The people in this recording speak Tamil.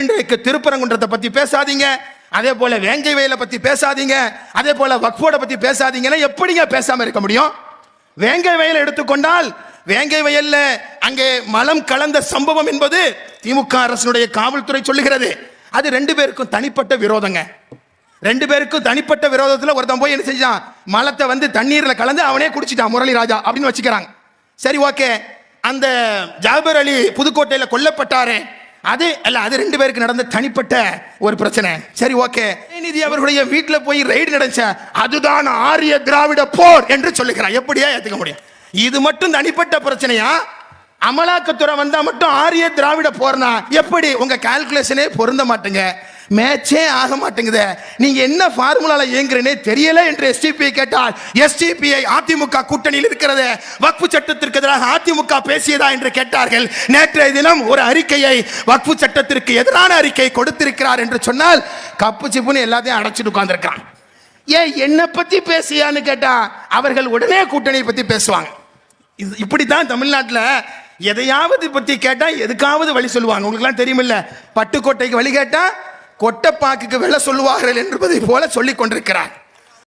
இன்றைக்கு திருப்பரங்குன்றத்தை பத்தி பேசாதீங்க. அதே போல வேங்கை வயலை பத்தி பேசாதீங்க. அதே போல வக்ஃபோட பத்தி பேசாதீங்கன்னா எப்படிங்க பேசாம இருக்க முடியும்? வேங்கை வயலை எடுத்துக்கொண்டால் வேங்கை வயல்ல அங்கே மலம் கலந்த சம்பவம் என்பது திமுக அரசினுடைய காவல்துறை சொல்லுகிறது. அது ரெண்டு பேருக்கும் தனிப்பட்ட விரோதங்க. ரெண்டு பேருக்கும் தனிப்பட்ட விரோதத்தில் ஒருத்தன் போய் என்ன செஞ்சான்? மலத்தை வந்து தண்ணீரில் கலந்து அவனே குடிச்சிட்டான் முரளி ராஜா அப்படின்னு வச்சுக்கிறாங்க. சரி ஓகே. அந்த ஜாபர் அலி புதுக்கோட்டையில் கொல்லப்பட்டாரே. அது அல்ல அது ரெண்டு பேருக்கு நடந்த தனிப்பட்ட ஒரு பிரச்சனை. சரி ஓகே. நிதி அவர்களுடைய வீட்டில் போய் ரைடு நடந்துச்ச அதுதான் ஆரிய திராவிட போர் என்று சொல்லுகிறார். எப்படியா ஏத்துக்க முடியும்? இது மட்டும் தனிப்பட்ட பிரச்சனையா? அமலாக்கத்துறை வந்தா மட்டும் ஆரிய திராவிட போர்னா எப்படி? உங்க கால்குலேஷனே பொருந்த மாட்டேங்க. மேட்சே ஆக மாட்டேங்குதே. நீங்க என்ன ஃபார்முலால இயங்குறேனே தெரியல என்று எஸ்டிபி கேட்டால் எஸ்டிபிஐ அதிமுக கூட்டணியில் இருக்கிறது. வக்பு சட்டத்திற்கு எதிராக அதிமுக பேசியதா என்று கேட்டார்கள். நேற்றைய தினம் ஒரு அறிக்கையை வக்பு சட்டத்திற்கு எதிரான அறிக்கை கொடுத்திருக்கிறார் என்று சொன்னால் கப்பு சிப்புன்னு எல்லாத்தையும் அடைச்சிட்டு உட்கார்ந்துருக்கான் ஏன் என்னை பத்தி பேசியான்னு கேட்டா அவர்கள் உடனே கூட்டணியை பத்தி பேசுவாங்க. இது இப்படித்தான் தமிழ்நாட்டில் எதையாவது பத்தி கேட்டா எதுக்காவது வழி சொல்லுவாங்க. உங்களுக்குலாம் தெரியுமில்ல. பட்டுக்கோட்டைக்கு வழி கேட்டா கொட்டப்பாக்குக்கு வெள்ள சொல்லுவார்கள் என்பதை போல சொல்லிக் கொண்டிருக்கிறார்